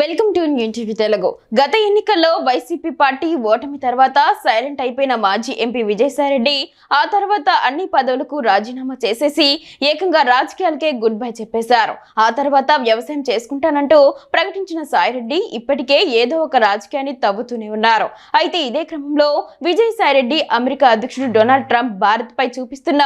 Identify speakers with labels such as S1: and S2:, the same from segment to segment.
S1: Welcome to new TV Telugu. గత ఎన్నికల్లో YCP party ఓటమి తర్వాత సైలెంట్ అయిపోయిన మాజీ ఎంపీ విజయసాయిరెడ్డి ఆ తర్వాత అన్ని పదవులకు రాజీనామా చేసేసి ఏకంగా రాజకీయాలకే గుడ్ బై చెప్పేశారు. ఆ తర్వాత వ్యవసాయం చేసుకుంటానంటూ ప్రకటించిన సాయిరెడ్డి ఇప్పటికే ఏదో ఒక రాజకీయాన్ని తవ్వుతూనే ఉన్నారు. అయితే ఇదే క్రమంలో విజయసాయిరెడ్డి అమెరికా అధ్యక్షుడు డొనాల్డ్ ట్రంప్ భారత్ పై చూపిస్తున్న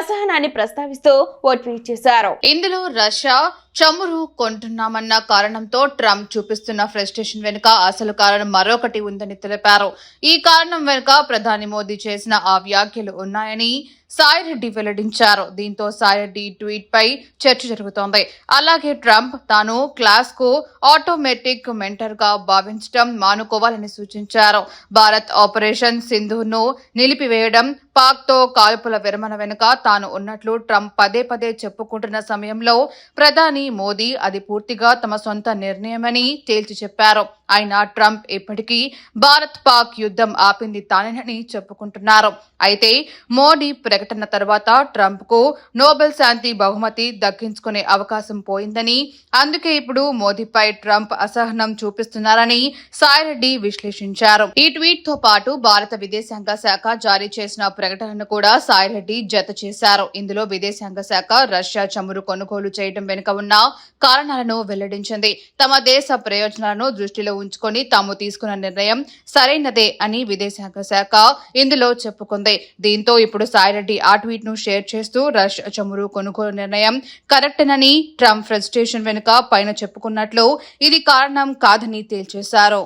S1: అసహనాన్ని ప్రస్తావిస్తూ ఓ ట్వీట్ చేశారు.
S2: ఇందులో రష్యా చమురు కొంటున్నామన్న కారణంతో ట్రంప్ చూపిస్తున్న ఫ్రస్ట్రేషన్ వెనుక అసలు కారణం మరొకటి ఉందని తెలిపారు. ఈ కారణం వెనుక ప్రధాని మోదీ చేసిన ఆ వ్యాఖ్యలు ఉన్నాయని సాయిరెడ్డి వెల్లడించారు. దీంతో సాయిరెడ్డి ట్వీట్ పై చర్చ జరుగుతోంది. అలాగే ట్రంప్ తాను క్లాస్కు ఆటోమేటిక్ మెంటర్గా భావించడం మానుకోవాలని సూచించారు. భారత్ ఆపరేషన్ సింధును నిలిపివేయడం పాక్తో కాల్పుల విరమణ వెనుక తాను ఉన్నట్లు ట్రంప్ పదే పదే చెప్పుకుంటున్న సమయంలో ప్రధాని మోదీ అది పూర్తిగా తమ సొంత నిర్ణయమని తేల్చి చెప్పారు. అయినా ట్రంప్ ఇప్పటికీ భారత్ పాక్ యుద్ధం ఆపింది తానేనని చెప్పుకుంటున్నారు. అయితే మోడీ ప్రకటన తర్వాత ట్రంప్కు నోబెల్ శాంతి బహుమతి దక్కించుకునే అవకాశం పోయిందని అందుకే ఇప్పుడు మోదీపై ట్రంప్ అసహనం చూపిస్తున్నారని సాయిరెడ్డి విశ్లేషించారు. ఈ ట్వీట్తో పాటు భారత విదేశాంగ శాఖ జారీ చేసిన ప్రకటనను కూడా సాయిరెడ్డి జత చేశారు. ఇందులో విదేశాంగ శాఖ రష్యా చమురు కొనుగోలు చేయడం వెనుక ఉన్న కారణాలను వెల్లడించింది. తమ దేశ ప్రయోజనాలను దృష్టిలో ఉంచుకొని తాము తీసుకున్న నిర్ణయం సరైనదే అని విదేశాంగ శాఖ ఇందులో చెప్పుకుంది. దీంతో ఇప్పుడు సాయిరెడ్డి ఆ ట్వీట్ను షేర్ చేస్తూ రష్యా చమురు కొనుగోలు నిర్ణయం కరెక్టేనని ట్రంప్ ఫ్రస్ట్రేషన్ వెనుక పైన చెప్పుకున్నట్లు ఇది కారణం కాదని తేల్చేశారు.